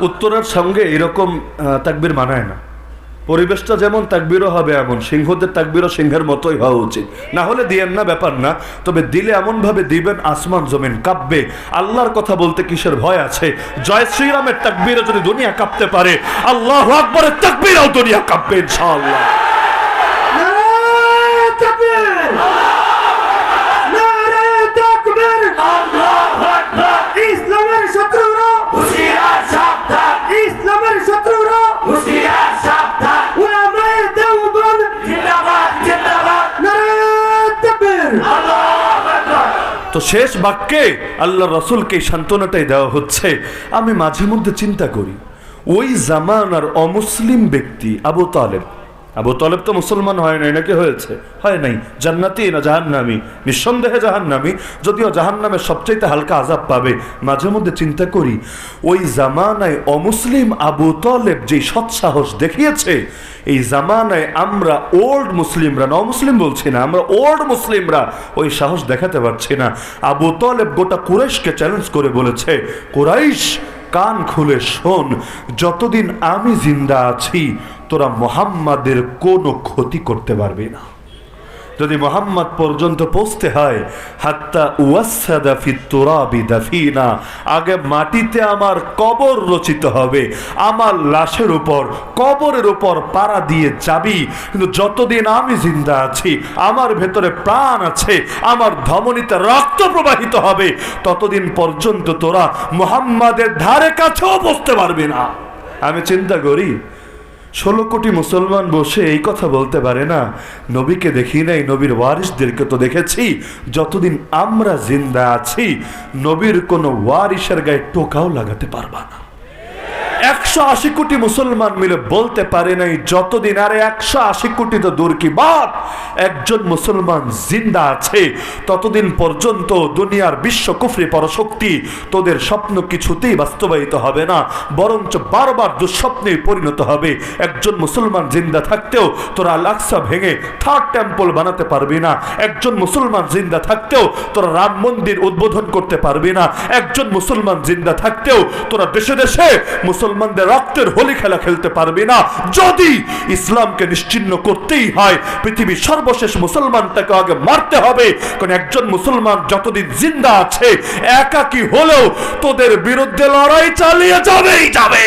উত্তরের সঙ্গে এরকম তাকবির মানায় না। পরিবেশটা যেমন তাকবিরও হবে এমন, সিংহদের তাকবিরও সিংহের মতোই হওয়া উচিত। না হলে দিয়েন না, ব্যাপার না, তবে দিলে এমনভাবে দিবেন, আসমান, জমিন কাঁপবে। আল্লাহর কথা বলতে কিসের ভয় আছে? জয় শ্রীরামের তাকবিরও যদি দুনিয়া কাঁপতে পারে, আল্লাহ আকবরের তাকবিরও দুনিয়া কাঁপবে, ইনশাআল্লাহ। শেষ বাক্যে আল্লাহ রসুলকে সান্ত্বনাটাই দেওয়া হচ্ছে। আমি মাঝে মধ্যে চিন্তা করি, ওই জামানার অমুসলিম ব্যক্তি আবু তালেব আবু তলেব তো মুসলমান হয় নাই, নাকি হয়েছে? হয় নাই। জান্নাতি না জাহান্নামি? নিঃসন্দেহে জাহান্নামি। যদিও জাহান্নামের সবচাইতে হালকা আজাব পাবে মাঝে মধ্যে চিন্তা করি, ওই জামানায় অমুসলিম আবু তালেব যে সৎসাহস দেখিয়েছে, এই জামানায় আমরা ওল্ড মুসলিমরা ন মুসলিম বলছি না, আমরা ওল্ড মুসলিমরা ওই সাহস দেখাতে পারছি না। আবু তলেব গোটা কুরাইশকে চ্যালেঞ্জ করে বলেছে, কুরাইশ কান খুলে শোন যতদিন আমি জিন্দা আছি তোরা মোহাম্মাদের কোনো ক্ষতি করতে পারবে না। যদি মোহাম্মদ পর্যন্ত পৌঁছতে হয়, হাত্তা উয়াসাদা ফি তুরাবি দাফিনা। আগে মাটিতে আমার কবর রচিত হবে, আমার লাশের উপর, কবরের উপর পাড়া দিয়ে যাবি। কিন্তু যতদিন আমি জিন্দা আছি, আমার ভেতরে প্রাণ আছে, আমার ধমনীতে রক্ত প্রবাহিত হবে, ততদিন পর্যন্ত তোরা মোহাম্মদের ধারে কাছেও বসতে পারবে না। আমি চিন্তা করি ষোলো কোটি মুসলমান বসে এই কথা বলতে পারে না। নবীকে দেখি নাই, নবীর ওয়ারিসদেরকে তো দেখেছি। যতদিন আমরা জিন্দা আছি, নবীর কোনো ওয়ারিসের গায়ে টোকাও লাগাতে পারবা না। একশো আশি কোটি মুসলমান মিলে বলতে পারে নাই, যতদিন আরে একশো আশি কোটি তো দূর কি বাদ একজন মুসলমান জিন্দা আছে, ততদিন পর্যন্ত দুনিয়ার বিশ্ব কুফরি পরশক্তি তোদের স্বপ্ন কিছুতেই বাস্তবায়িত হবে না, বরঞ্চ বারবার দুঃস্বপ্নে পরিণত হবে। একজন মুসলমান জিন্দা থাকতেও তোরা লাক্সা ভেঙে থার্ড টেম্পল বানাতে পারবি না, একজন মুসলমান জিন্দা থাকতেও তোরা রাম মন্দির উদ্বোধন করতে পারবি না, একজন মুসলমান জিন্দা থাকতেও তোরা দেশে দেশে মুসলমানদের রক্তের হোলি খেলা খেলতে পারবে না। যদি ইসলামকে নিশ্চিন্ন করতেই হয়, পৃথিবীর সর্বশেষ মুসলমানটাকে আগে মারতে হবে। কারণ একজন মুসলমান যতদিন জিন্দা আছে, একাকি হলেও তোদের বিরুদ্ধে লড়াই চালিয়ে যাবেই যাবে।